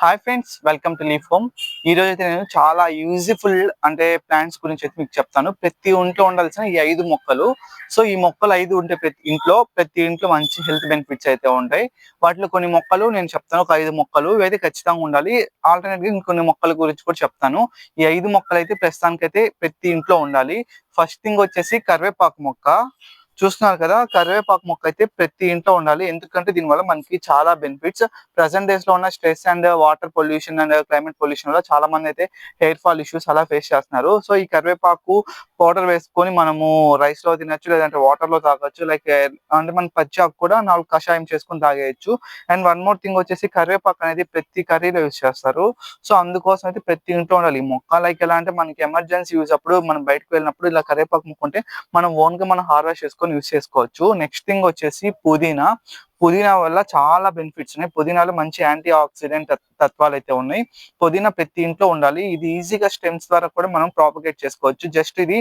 Hi friends welcome to leaf home ఈ రోజు అయితే నేను చాలా యూజ్ఫుల్ అంటే ప్లాంట్స్ గురించి అయితే మీకు చెప్తాను. ప్రతి ఇంట్లో ఉండాల్సిన ఈ ఐదు మొక్కలు. సో ఈ మొక్కలు ఐదు ఉంటే ప్రతి ఇంట్లో ప్రతి ఇంట్లో మంచి హెల్త్ బెనిఫిట్స్ అయితే ఉంటాయి. వాటిలో కొన్ని మొక్కలు నేను చెప్తాను. ఒక ఐదు మొక్కలు. ఇవైతే ఖచ్చితంగా ఉండాలి. ఆల్టర్నేట్గా ఇంకొన్ని మొక్కల గురించి కూడా చెప్తాను. ఈ ఐదు మొక్కలు అయితే ప్రస్తుతానికైతే ప్రతి ఇంట్లో ఉండాలి. ఫస్ట్ థింగ్ వచ్చేసి కరివేపాకు మొక్క. చూస్తున్నారు కదా కరివేపాకు మొక్క అయితే ప్రతి ఇంట్లో ఉండాలి. ఎందుకంటే దీనివల్ల మనకి చాలా బెనిఫిట్స్ ప్రజెంట్ డేస్లో ఉన్న stress and water pollution and climate pollution వల్ల చాలా మంది అయితే హెయిర్ ఫాల్ ఇష్యూస్ అలా ఫేస్ చేస్తున్నారు. సో ఈ కరివేపాకు పౌడర్ వేసుకొని మనము రైస్లో తినొచ్చు లేదంటే వాటర్లో తాగొచ్చు. లైక్ అంటే మన పచ్చాకు కూడా నాలుగు కషాయం చేసుకొని తాగేయచ్చు. అండ్ వన్ మోర్ థింగ్ వచ్చేసి కరివేపాకు అనేది ప్రతి కర్రీలో యూజ్ చేస్తారు. సో అందుకోసం అయితే ప్రతి ఇంట్లో ఉండాలి. ఈ మొక్క లైక్ ఎలా అంటే మనకి ఎమర్జెన్సీ యూజ్ అప్పుడు మనం బయటకు వెళ్ళినప్పుడు ఇలా కరివేపాకు ముక్కుంటే మనం ఓన్గా మనం హార్వెస్ట్ చేసుకొని యూస్ చేసుకోవచ్చు. నెక్స్ట్ థింగ్ వచ్చేసి పుదీనా. పుదీనా వల్ల చాలా బెనిఫిట్స్ ఉన్నాయి. పుదీనాలో మంచి యాంటీ ఆక్సిడెంట్ తత్వాలు అయితే ఉన్నాయి. పుదీనా ప్రతి ఇంట్లో ఉండాలి. ఇది ఈజీగా స్టెమ్స్ ద్వారా కూడా మనం ప్రాపగేట్ చేసుకోవచ్చు. జస్ట్ ఇది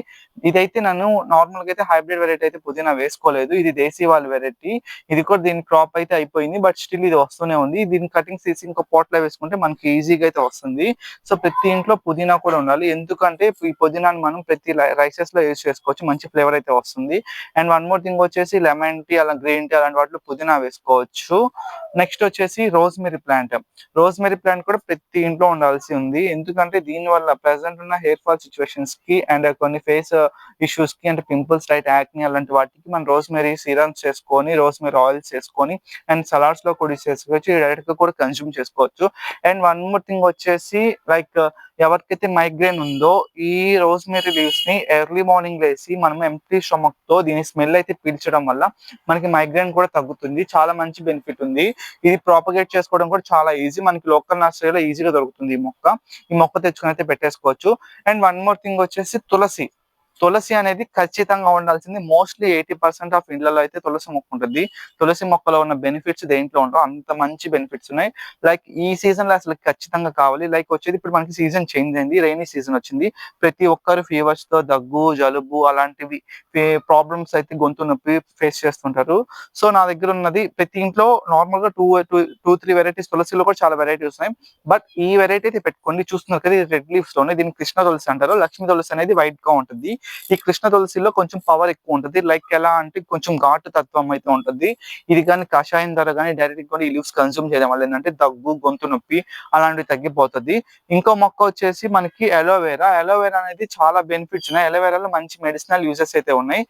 ఇదైతే నన్ను నార్మల్గా అయితే హైబ్రిడ్ వెరైటీ అయితే పుదీనా వేసుకోలేదు. ఇది దేశీ వాళ్ళ వెరైటీ ఇది కూడా దీని క్రాప్ అయితే అయిపోయింది. బట్ స్టిల్ ఇది వస్తూనే ఉంది. దీని కటింగ్ తీసి ఇంకో pot లో వేసుకుంటే మనకి ఈజీగా అయితే వస్తుంది. సో ప్రతి ఇంట్లో పుదీనా కూడా ఉండాలి. ఎందుకంటే ఈ పుదీనాని మనం ప్రతి రైసెస్లో యూజ్ చేసుకోవచ్చు. మంచి ఫ్లేవర్ అయితే వస్తుంది. అండ్ వన్ మోర్ థింగ్ వచ్చేసి లెమన్ టీ అలా గ్రీన్ టీ అలాంటి వాటిలో పుదీనా వేసుకోవచ్చు. నెక్స్ట్ వచ్చేసి రోజ్మెరీ ప్లాంట్ రోజ్మెరీ ప్లాంట్ కూడా ప్రతి ఇంట్లో ఉండాల్సి ఉంది. ఎందుకంటే దీని వల్ల ప్రెసెంట్ ఉన్న హెయిర్ ఫాల్ సిచ్యువేషన్స్కి అండ్ కొన్ని ఫేస్ ఇష్యూస్కి అంటే పింపుల్స్ రైట్ యాక్ని అలాంటి వాటికి మనం రోజ్మెరీ సిరమ్స్ చేసుకొని రోజ్మెరీ ఆయిల్స్ చేసుకొని అండ్ సలాడ్స్లో కూడా చేసుకోవచ్చు. డైరెక్ట్గా కూడా కన్స్యూమ్ చేసుకోవచ్చు. అండ్ వన్ మోర్ థింగ్ వచ్చేసి లైక్ ఎవరికైతే మైగ్రేన్ ఉందో ఈ రోజ్మెరీ లీవ్స్ని ఎర్లీ మార్నింగ్ లేసి మనం ఎంప్టీ స్టమక్తో దీని స్మెల్ అయితే పీల్చడం వల్ల మనకి మైగ్రేన్ కూడా తగ్గుతుంది. చాలా మంచి బెనిఫిట్ ఉంది. ఇది ప్రాపగేట్ చేసుకోవడం కూడా చాలా ఈజీ మనకి లోకల్ నర్సరీలో ఈజీగా దొరుకుతుంది ఈ మొక్క. ఈ మొక్క తెచ్చుకుని అయితే పెట్టేసుకోవచ్చు. అండ్ వన్ మోర్ థింగ్ వచ్చేసి తులసి. తులసి అనేది ఖచ్చితంగా ఉండాల్సింది. మోస్ట్లీ ఎయిటీ పర్సెంట్ ఆఫ్ ఇండ్లలో అయితే తులసి మొక్క ఉంటుంది. తులసి మొక్కలో ఉన్న బెనిఫిట్స్ దేంట్లో ఉండవు అంత మంచి బెనిఫిట్స్ ఉన్నాయి. లైక్ ఈ సీజన్లో అసలు ఖచ్చితంగా కావాలి. లైక్ వచ్చేది ఇప్పుడు మనకి సీజన్ చేంజ్ అయింది. రైనీ సీజన్ వచ్చింది. ప్రతి ఒక్కరు ఫీవర్స్తో దగ్గు జలుబు అలాంటివి ప్రాబ్లమ్స్ అయితే గొంతు నొప్పి ఫేస్ చేస్తుంటారు. సో నా దగ్గర ఉన్నది ప్రతి ఇంట్లో నార్మల్గా two two two three varieties తులసిలో కూడా చాలా వెరైటీస్ ఉన్నాయి. బట్ ఈ వెరైటీ అయితే పెట్టుకోండి. చూస్తున్నారు కదా రెడ్ లీవ్స్లోనే దీన్ని కృష్ణ తులసి అంటారు. లక్ష్మీ తులసి అనేది వైట్గా ఉంటుంది. ఈ కృష్ణ తులసిలో కొంచెం పవర్ ఎక్కువ ఉంటుంది. లైక్ ఎలా అంటే కొంచెం ఘాటు తత్వం అయితే ఉంటుంది. ఇది కానీ కషాయం ధర కానీ డైరెక్ట్ కూడా ఈ లీవ్స్ కన్సూమ్ చేయడం వల్ల ఏంటంటే దగ్గు గొంతు నొప్పి అలాంటివి తగ్గిపోతుంది. ఇంకో మొక్క వచ్చేసి మనకి అలోవేరా అలోవేరా అనేది చాలా బెనిఫిట్స్ ఉన్నాయి. అలోవేరాలో మంచి మెడిసినల్ యూజెస్ అయితే ఉన్నాయి.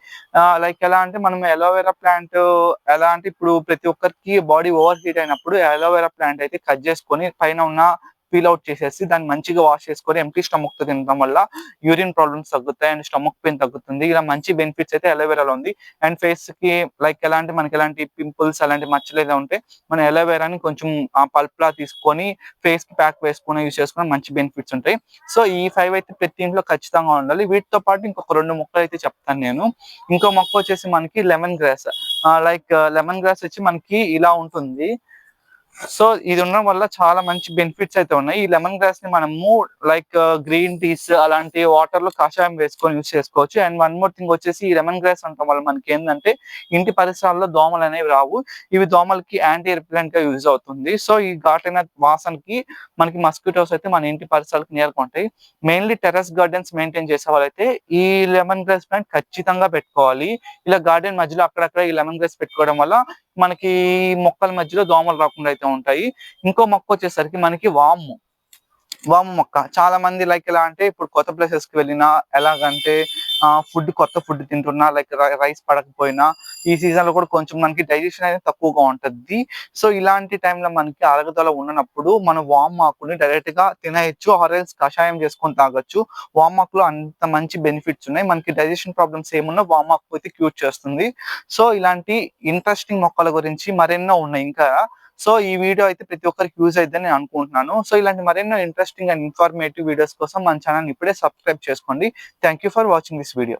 లైక్ ఎలా అంటే మనం అలోవేరా ప్లాంట్ ఎలా అంటే ఇప్పుడు ప్రతి ఒక్కరికి బాడీ ఓవర్ హీట్ అయినప్పుడు అలోవేరా ప్లాంట్ అయితే కట్ చేసుకొని పైన ఉన్న పీల్ అవుట్ చేసేసి దాన్ని మంచిగా వాష్ చేసుకొని ఎంటీ స్టమక్తో తినడం వల్ల యూరిన్ ప్రాబ్లమ్స్ తగ్గుతాయి అండ్ స్టమక్ పెయిన్ తగ్గుతుంది. ఇలా మంచి బెనిఫిట్స్ అయితే అలోవెరాలో ఉంది. అండ్ ఫేస్కి లైక్ ఎలాంటి మనకి ఎలాంటి పింపుల్స్ అలాంటి మచ్చలు ఏదో ఉంటే మన అలోవెరాని కొంచెం పల్ప్ లా తీసుకొని ఫేస్కి ప్యాక్ వేసుకొని యూస్ చేసుకుని మంచి బెనిఫిట్స్ ఉంటాయి. సో ఈ ఫైవ్ అయితే ప్రతి ఇంట్లో ఖచ్చితంగా ఉండాలి. వీటితో పాటు ఇంకొక రెండు మొక్కలు అయితే చెప్తాను నేను. ఇంకో మొక్క వచ్చేసి మనకి lemon grass. Like lemon grass వచ్చి మనకి ఇలా ఉంటుంది. సో ఇది ఉండడం వల్ల చాలా మంచి బెనిఫిట్స్ అయితే ఉన్నాయి. ఈ లెమన్ గ్రాస్ని మనము లైక్ గ్రీన్ టీస్ అలాంటి వాటర్లో కషాయం వేసుకొని యూజ్ చేసుకోవచ్చు. అండ్ వన్ మోర్ థింగ్ వచ్చేసి ఈ లెమన్ గ్రాస్ ఉండటం వల్ల మనకి ఏంటంటే ఇంటి పరిసరాల్లో దోమలు అనేవి రావు. ఇవి దోమలకి యాంటీ రిపెలెంట్గా యూజ్ అవుతుంది. సో ఈ ఘాటైన వాసనకి మనకి మస్కిటోస్ అయితే మన ఇంటి పరిసరాలకు నియర్గా ఉంటాయి. మెయిన్లీ టెర్రస్ గార్డెన్స్ మెయింటైన్ చేసే వాళ్ళైతే ఈ లెమన్ గ్రాస్ ప్లాంట్ ఖచ్చితంగా పెట్టుకోవాలి. ఇలా గార్డెన్ మధ్యలో అక్కడక్కడ ఈ లెమన్ గ్రాస్ పెట్టుకోవడం వల్ల మనకి మొక్కల మధ్యలో దోమలు రాకుండా అయితే ఉంటాయి. ఇంకో మొక్క వచ్చేసరికి మనకి వాము. వాము మొక్క. చాలా మంది లైక్ ఎలా అంటే ఇప్పుడు కొత్త ప్లేసెస్కి వెళ్ళినా ఎలాగంటే ఫుడ్ కొత్త ఫుడ్ తింటున్నా లైక్ రైస్ పడకపోయినా ఈ సీజన్లో కూడా కొంచెం మనకి డైజెషన్ అనేది తక్కువగా ఉంటది. సో ఇలాంటి టైంలో మనకి అరగదల ఉన్నప్పుడు మనం వామ్ ఆకుని డైరెక్ట్గా తినేయచ్చు ఆరెల్స్ కషాయం చేసుకొని తాగొచ్చు. వామ్ ఆకులో అంత మంచి బెనిఫిట్స్ ఉన్నాయి. మనకి డైజెషన్ ప్రాబ్లమ్స్ ఏమున్నా వామ్ ఆకు అయితే క్యూర్ చేస్తుంది. సో ఇలాంటి ఇంట్రెస్టింగ్ మొక్కల గురించి మరెన్నో ఉన్నాయి ఇంకా. సో ఈ వీడియో అయితే ప్రతి ఒక్కరికి యూజ్ అయిద్దని నేను అనుకుంటున్నాను. సో ఇలాంటి మరెన్నో ఇంట్రెస్టింగ్ అండ్ ఇన్ఫర్మేటివ్ వీడియోస్ కోసం మన ఛానల్ ఇప్పుడే సబ్స్క్రైబ్ చేసుకోండి. Thank for watching this video